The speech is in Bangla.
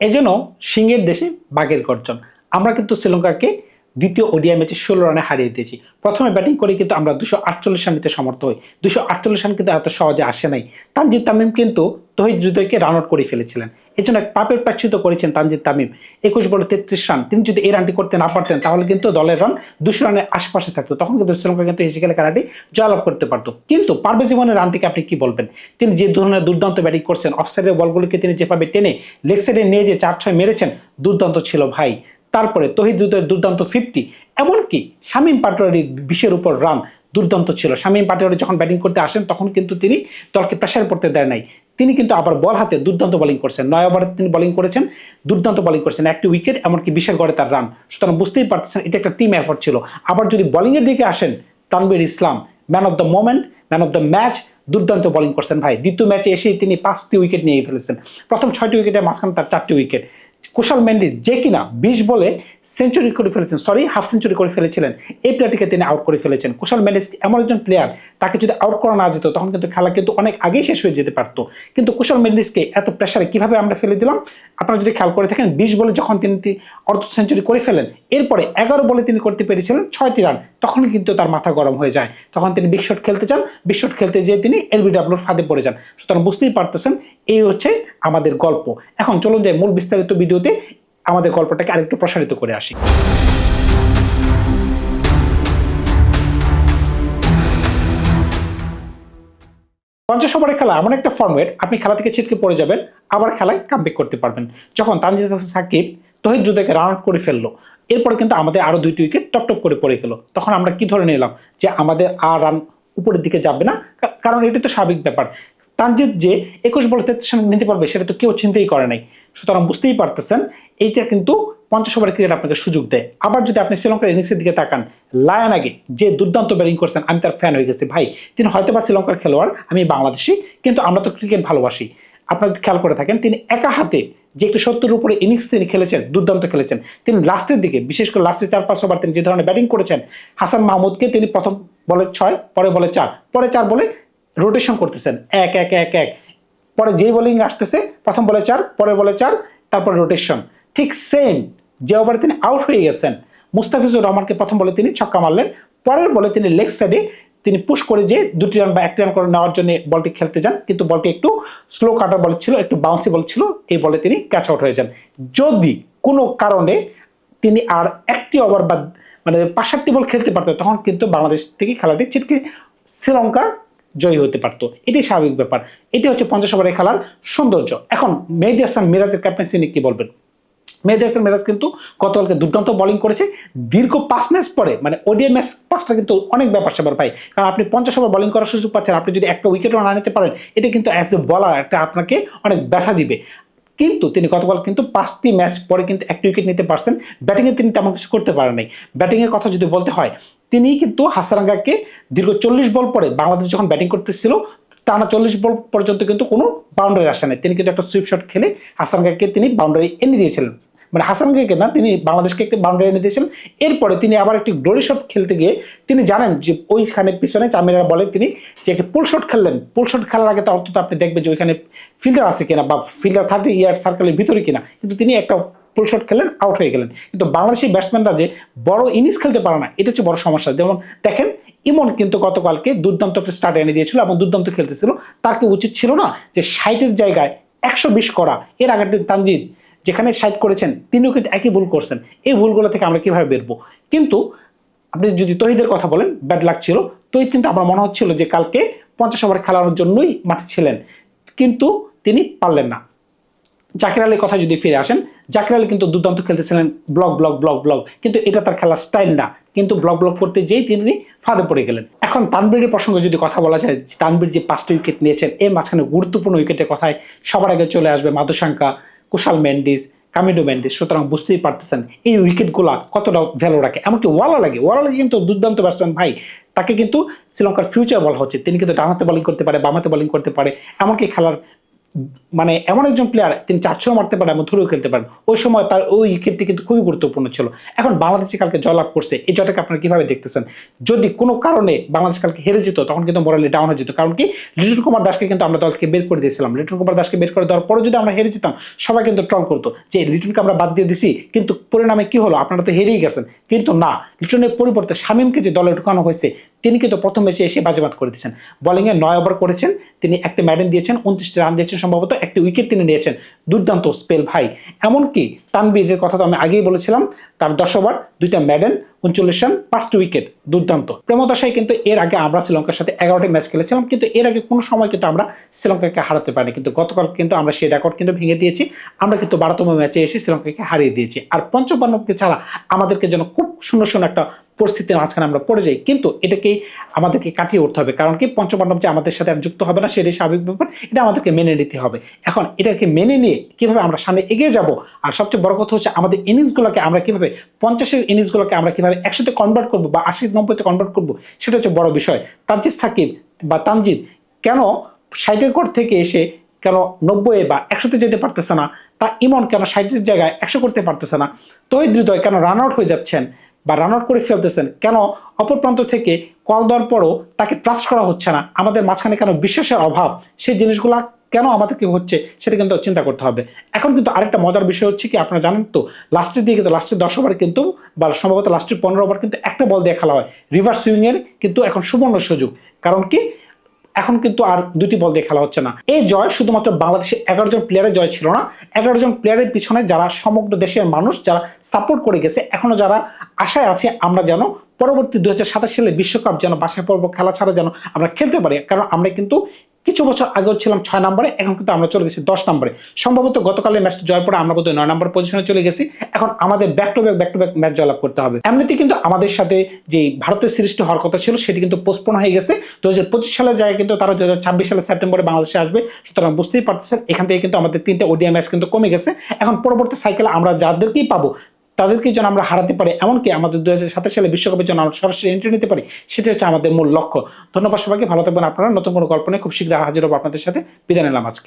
এই জন্য সিংহের দেশে বাঘের গর্জন। আমরা কিন্তু শ্রীলঙ্কাকে দ্বিতীয় ওডিআই ম্যাচে ষোলো রানে হারিয়ে দিয়েছি। প্রথমে ব্যাটিং করে কিন্তু আমরা দুশো আটচল্লিশ রান নিতে সমর্থ হই। দুশো আটচল্লিশ রান কিন্তু এত সহজে আসে নাই। তানজিদ তামিম কিন্তু তহিদ হৃদয়কে রান আউট করে ফেলেছিলেন। এই জন্য এক পাপের প্রাচ্যুত করেছেন তানজিদ তামিম। একুশ বলে তেত্রিশ রান। তিনি যদি এই রানটি করতে না পারতেন, তাহলে কিন্তু দলের রান দুশো রানের আশপাশে থাকতো। তখন কিন্তু শ্রীলঙ্কা কিন্তু হেসে খেলে খেলাটি জয়লাভ করতে পারতো। কিন্তু পারভেজ জীবনের রানটিকে আপনি কি বলবেন? তিনি যে ধরনের দুর্দান্ত ব্যাটিং করছেন, অফসাইডের বলগুলোকে তিনি যেভাবে টেনে লেগ সাইডে নিয়ে যে চার ছয় মেরেছেন, দুর্দান্ত ছিল ভাই। তারপরে তহিদ হৃদয়ের দুর্দান্ত ফিফটি, এমনকি শামীম পাটোয়ারির বিশের উপর রান দুর্দান্ত ছিল। শামীম পাটোয়ারি যখন ব্যাটিং করতে আসেন, তখন কিন্তু তিনি দলকে প্রেশার পড়তে দেয় নাই। তিনি কিন্তু আবার বল হাতে দুর্দান্ত বোলিং করছেন। নয় ওভারে তিনি বোলিং করেছেন, দুর্দান্ত বোলিং করছেন। একটি উইকেট এমনকি বিশের গড়ে তার রান সুতরাং বুঝতেই পারতেছেন, এটা একটা টিম এফোর্ট ছিল। আবার যদি বোলিংয়ের দিকে আসেন Tanvir Islam man of the moment man of the match দুর্দান্ত বোলিং করছেন ভাই। দ্বিতীয় ম্যাচে এসেই তিনি পাঁচটি উইকেট নিয়ে ফেলেছেন। প্রথম ছয়টি উইকেটের মাঝখানে তার চারটি উইকেট কুশাল মেন্ডিস যে কিনা বিশ বলে সেঞ্চুরি করে ফেলেছেন সরি হাফ সেঞ্চুরি করে ফেলেছিলেন। এই প্লেয়ারটিকে তিনি আউট করে ফেলেছেন। কুশাল মেন্ডিস এমন একজন প্লেয়ার তাকে যদি আউট করা না যেত, তখন কিন্তু খেলা কিন্তু অনেক আগেই শেষ হয়ে যেতে পারতো। কিন্তু কুশল মেন্ডিসকে এত প্রেশারে কীভাবে আমরা ফেলে দিলাম? আপনারা যদি খেয়াল করে থাকেন, বিশ বলে যখন তিনি অর্ধ সেঞ্চুরি করে ফেলেন, এরপরে এগারো বলে তিনি করতে পেরেছিলেন ছয়টি রান তখন কিন্তু তার মাথা গরম হয়ে যায়। তখন তিনি বিগ শট খেলতে চান বিগ শট খেলতে যেয়ে তিনি এলবিডাব্লিউর ফাঁদে পড়ে যান। সুতরাং বুঝতেই পারতেছেন, এই হচ্ছে আমাদের গল্প। এখন চলুন যাই মূল বিস্তারিত ভিডিওতে, আমাদের গল্পটাকে আরেকটু প্রসারিত করে আসি। পঞ্চাশ ওভারের খেলা এমন একটা ফর্মেট আপনি খেলা থেকে ছিটকে পড়ে যাবেন, আবার খেলায় কামব্যাক করতে পারবেন। যখন তানজিদ হাসান, সাকিব, তহিদ যুদাকে রান আউট করে ফেলল, এরপরে কিন্তু আমাদের আরও দুইটি উইকেট টপ টপ করে পড়ে গেল। তখন আমরা কি ধরে নিলাম যে আমাদের আর রান উপরের দিকে যাবে না? কারণ এটি তো স্বাভাবিক ব্যাপার। তানজিদ যে একুশ বলে তেত্রিশ নিতে পারবে, সেটা তো কেউ চিন্তাই করে নাই। সুতরাং বুঝতেই পারতেছেন, এইটা কিন্তু পঞ্চাশ ওভারের ক্রিকেট আপনাকে সুযোগ দেয়। আবার যদি আপনি শ্রীলঙ্কার ইনিংসের দিকে তাকান, লায়ন আগে যে দুর্দান্ত ব্যাটিং করছেন, আমি তার ফ্যান হয়ে গেছি। ভাই, তিনি হয়তো বা শ্রীলঙ্কার খেলোয়াড়, আমি বাংলাদেশি, কিন্তু আমরা তো ক্রিকেট ভালোবাসি। আপনারা খেয়াল করে থাকেন, তিনি একা হাতে যে একটু সত্তর উপরে ইনিংস তিনি খেলেছেন, দুর্দান্ত খেলেছেন। তিনি লাস্টের দিকে, বিশেষ করে লাস্টের চার, পাঁচ ওভার তিনি যে ধরনের ব্যাটিং করেছেন, হাসান মাহমুদকে তিনি প্রথম বলে ছয়, পরে বলে চার, পরে চার বলে রোটেশন করতেছেন। এক এক এক এক। পরে যেই বোলিং আসতেছে, প্রথম বলে চার, পরে বলে চার, তারপরে রোটেশন ঠিক সেম যে ওভারে তিনি আউট হয়ে গেছেন। মুস্তাফিজুর রহমানকে প্রথম বলে তিনি ছক্কা মারলেন, পরের বলে তিনি লেগ সাইডে তিনি পুশ করে যে দুটি রান বা একটি রান করে নেওয়ার জন্য বলটি খেলতে যান, কিন্তু বলটি একটু স্লো কাটার বল ছিল, একটু বাউন্সি বল ছিল, এই বলে তিনি ক্যাচ আউট হয়ে যান। যদি কোনো কারণে তিনি আর একটি ওভার বা মানে পাঁচ সাতটি বল খেলতে পারতেন তখন কিন্তু বাংলাদেশ থেকে খেলাটি ছিটকে শ্রীলঙ্কা জয়ী হতে পারতো। এটাই স্বাভাবিক ব্যাপার। এটি হচ্ছে পঞ্চাশ ওভারের খেলার সৌন্দর্য। এখন মেহেদি হাসান মিরাজের ক্যাপ্টেন্সি নিয়ে কি বলবেন? মেহেদি হাসান মিরাজ কিন্তু গতকালকে দুর্দান্ত বোলিং করেছে। দীর্ঘ পাঁচ ম্যাচ পরে মানে ওডিআই ম্যাচ পাঁচটা কিন্তু অনেক ব্যাপার স্যাপার ভাই। কারণ আপনি পঞ্চাশ ওভার বোলিং করার সুযোগ পাচ্ছেন, আপনি যদি একটা উইকেটও না নিতে পারেন, এটা কিন্তু অ্যাজ এ বলার একটা আপনাকে অনেক ব্যথা দিবে। কিন্তু তিনি গতকাল কিন্তু পাঁচটি ম্যাচ পরে কিন্তু একটি উইকেট নিতে পারছেন। ব্যাটিংয়ে তিনি তেমন কিছু করতে পারেন নাই। ব্যাটিংয়ের কথা যদি বলতে হয়, তিনি কিন্তু হাসারাঙ্গাকে দীর্ঘ চল্লিশ বল পরে বাংলাদেশ যখন ব্যাটিং করতেছিল, টানা চল্লিশ বল পর্যন্ত কিন্তু কোনো বাউন্ডারি আসে নাই। তিনি কিন্তু একটা সুইপ শট খেলে হাসানগাকে তিনি বাউন্ডারি এনে দিয়েছিলেন। মানে হাসানগাকে না, তিনি বাংলাদেশকে একটি বাউন্ডারি এনে দিয়েছিলেন এরপরে তিনি আবার একটি গ্লোরি শট খেলতে গিয়ে তিনি জানেন যে ওইখানে পিছনে চামিরা বলে তিনি যে একটি পুল শট খেললেন। পুল শট খেলার আগে তো অন্তত আপনি দেখবেন যে ওইখানে ফিল্ডার আছে কিনা বা ফিল্ডার থার্টি ইয়ার সার্কেলের ভিতরে কিনা। কিন্তু তিনি একটা পুল শট খেলেন আউট হয়ে গেলেন। কিন্তু বাংলাদেশি ব্যাটসম্যানরা যে বড় ইনিংস খেলতে পারে না, এটা হচ্ছে বড় সমস্যা। যেমন দেখেন, ইমন কিন্তু গতকালকে দুর্দান্ত একটা স্টার্ট এনে দিয়েছিল এবং দুর্দান্ত খেলতেছিল। তার কি উচিত ছিল না যে ষাটের জায়গায় একশো বিশ করা? এর আগের দিন তানজিদ যেখানে ষাট করেছেন, তিনিও কিন্তু একই ভুল করছেন। এই ভুলগুলো থেকে আমরা কীভাবে বেরবো? কিন্তু আপনি যদি তহিদের কথা বলেন ব্যাড লাক ছিল। তহিদ কিন্তু আমার মনে হচ্ছিল যে কালকে পঞ্চাশ ওভার খেলানোর জন্যই মাঠে ছিলেন। কিন্তু তিনি পারলেন না। জাকির আলীর কথা যদি ফিরে আসেন, জাকির আলী কিন্তু দুর্দান্ত খেলতেছিলেন ব্লক ব্লক ব্লক ব্লক কিন্তু এটা তার খেলার স্টাইল না। কিন্তু ব্লক ব্লক করতে যেই তিনি ফাঁদে পড়ে গেলেন। এখন তানবীরের প্রসঙ্গে যদি কথা বলা যায় তানবীর যে পাঁচটা উইকেট নিয়েছেন, এর মাঝখানে গুরুত্বপূর্ণ উইকেটের কথায় সবার আগে চলে আসবে মাধুশাঙ্কা কুশাল মেন্ডিস, কামিডো মেন্ডিস, সুতরাং বুঝতেই পারতেছেন এই উইকেটগুলা কতটা ভ্যালু রাখে। এমনকি ওয়ালা লাগে ওয়ালা লাগে কিন্তু দুর্দান্ত ব্যাটসম্যান ভাই। তাকে কিন্তু শ্রীলঙ্কার ফিউচার বলা হচ্ছে। তিনি কিন্তু ডানাতে বলিং করতে পারে বামাতে বলিং করতে পারে। এমনকি খেলার মানে এমন একজন প্লেয়ার তিনি চারশো মারতে পারেন এবং ধরেও খেলতে পারেন। ওই সময় তার ওই উইকেটটি কিন্তু খুবই গুরুত্বপূর্ণ ছিল। এখন বাংলাদেশে কালকে জয়লাভ করছে। এই জয়টাকে আপনারা কীভাবে দেখতেছেন? যদি কোনো কারণে বাংলাদেশ কালকে হেরে যেত, তখন কিন্তু মোরালি ডাউন হয়ে যেত। কারণ কি? লিটন কুমার দাসকে কিন্তু আমরা দল থেকে বের করে দিয়েছিলাম। লিটন কুমার দাসকে বের করে দেওয়ার পরে যদি আমরা হেরে যেতাম, সবাই কিন্তু ট্রল করতো। যে লিটনকে আমরা বাদ দিয়ে দিছি, কিন্তু পরিণামে কি হলো? আপনারা তো হেরেই গেছেন। কিন্তু না, লিটনের পরিবর্তে শামীমকে যে দলে ঢুকানো হয়েছে তিনি কিন্তু প্রথম ম্যাচে এসে বাজেবাদ করে দিয়েছেন। বোলিংয়ে নয় ওভার করেছেন, তিনি একটা ম্যাডেন দিয়েছেন, উনত্রিশটি রান দিয়েছেন, সম্ভবত একটি উইকেট তিনি নিয়েছেন। দুর্দান্ত স্পেল ভাই। এমনকি তানবীরের কথা তো আমি আগেই বলেছিলাম, তার দশ ওভার, দুইটা ম্যাডেন উনচল্লিশ রান পাঁচটি উইকেট দুর্দান্ত। প্রেমদাসাই কিন্তু এর আগে আমরা শ্রীলঙ্কার সাথে এগারোটি ম্যাচ খেলেছিলাম, কিন্তু এর আগে কোনো সময় কিন্তু আমরা শ্রীলঙ্কাকে হারাতে পারিনি। কিন্তু গতকাল কিন্তু আমরা সেই রেকর্ড কিন্তু ভেঙে দিয়েছি, আমরা কিন্তু বারোতম ম্যাচে এসে শ্রীলঙ্কাকে হারিয়ে দিয়েছি। আর পঞ্চপান্নকে ছাড়া আমাদেরকে যেন খুব সুন্দর সুন্দর একটা পরিস্থিতির মাঝখানে আমরা পড়ে যাই। কিন্তু এটাকে আমাদেরকে কাটিয়ে উঠতে হবে। কারণ কি? পঞ্চপাণ্ডব যে আমাদের সাথে আর যুক্ত হবে না, সেটাই স্বাভাবিক ব্যাপার। এটা আমাদেরকে মেনে নিতে হবে। এখন এটাকে মেনে নিয়ে কীভাবে আমরা সামনে এগিয়ে যাব? আর সবচেয়ে বড় কথা হচ্ছে আমাদের ইনিংসগুলোকে আমরা কীভাবে, পঞ্চাশের ইনিংসগুলোকে আমরা কীভাবে একশোতে কনভার্ট করব বা আশি, নব্বইতে কনভার্ট করব, সেটা হচ্ছে বড় বিষয়। তানজিদ সাকিব বা তানজিদ কেন ষাটের কোর থেকে এসে কেন নব্বই বা একশোতে যেতে পারতেছে না? তা ইমন কেন ষাটের জায়গায় একশো করতে পারতেছে না? তহিদ হৃদয় কেন রান আউট হয়ে যাচ্ছেন? বা রান আউট করে ফেলতেছেন, কেন? অপর প্রান্ত থেকে কল দেওয়ার পরও তাকে ট্রাস্ট করা হচ্ছে না। আমাদের মাঝখানে কেন বিশ্বাসের অভাব? সেই জিনিসগুলা কেন আমাদেরকে হচ্ছে সেটা কিন্তু চিন্তা করতে হবে। এখন কিন্তু আরেকটা মজার বিষয় হচ্ছে কি, আপনারা জানেন তো লাস্টের দিকে কিন্তু লাস্টের দশ ওভার কিন্তু, বা সম্ভবত লাস্টের পনেরো ওভার কিন্তু একটা বল দিয়ে খেলা হয়। রিভার্স সুইংয়ের কিন্তু এখন সুবর্ণ সুযোগ। কারণ কি? এখন কিন্তু আর দুটি বল দিয়ে খেলা হচ্ছে না। এই জয় শুধুমাত্র বাংলাদেশের এগারো জন প্লেয়ারের জয় ছিল না। এগারো জন প্লেয়ারের পিছনে যারা সমগ্র দেশের মানুষ, যারা সাপোর্ট করে গেছে, এখনও যারা আশায় আছে, আমরা যেন পরবর্তী দু হাজার সাতাশ সালে বিশ্বকাপ যেন বাসায় পর্ব খেলা ছাড়া যেন আমরা খেলতে পারি। কারণ আমরা কিন্তু কিছু বছর আগেও ছিলাম ছয় নম্বরে, এখন কিন্তু আমরা চলে গেছি দশ নম্বরে। সম্ভবত গতকালের ম্যাচটা জয় পরে আমরা বোধহয় নয় নম্বর পজিশনে চলে গেছি। এখন আমাদের back to back back to back match জয়লাভ করতে হবে। এমনিতে কিন্তু আমাদের সাথে যে ভারতের সিরিজটা হওয়ার কথা ছিল, সেটি কিন্তু পোস্টপোন হয়ে গেছে। দু হাজার পঁচিশ সালের জায়গায় কিন্তু তারা দু হাজার ছাব্বিশ সালের সেপ্টেম্বরে বাংলাদেশে আসবে। সুতরাং বুঝতেই পারতেছেন, এখান থেকে কিন্তু আমাদের তিনটে ওডিআই ম্যাচ কিন্তু কমে গেছে। এখন পরবর্তী সাইকেলে আমরা যাদেরকেই পাবো তাদেরকে যেন আমরা হারাতে পারি, এমনকি আমাদের দু হাজার সাতাশ সালে বিশ্বকাপের জন্য আমরা সরাসরি এন্ট্রি নিতে পারি, সেটা হচ্ছে আমাদের মূল লক্ষ্য। ধন্যবাদ সবাইকে, ভালো থাকবেন আপনারা। নতুন কোনো গল্প নিয়ে খুব শীঘ্র হাজির হব আপনাদের সাথে। বিদায় নিলাম আজকে।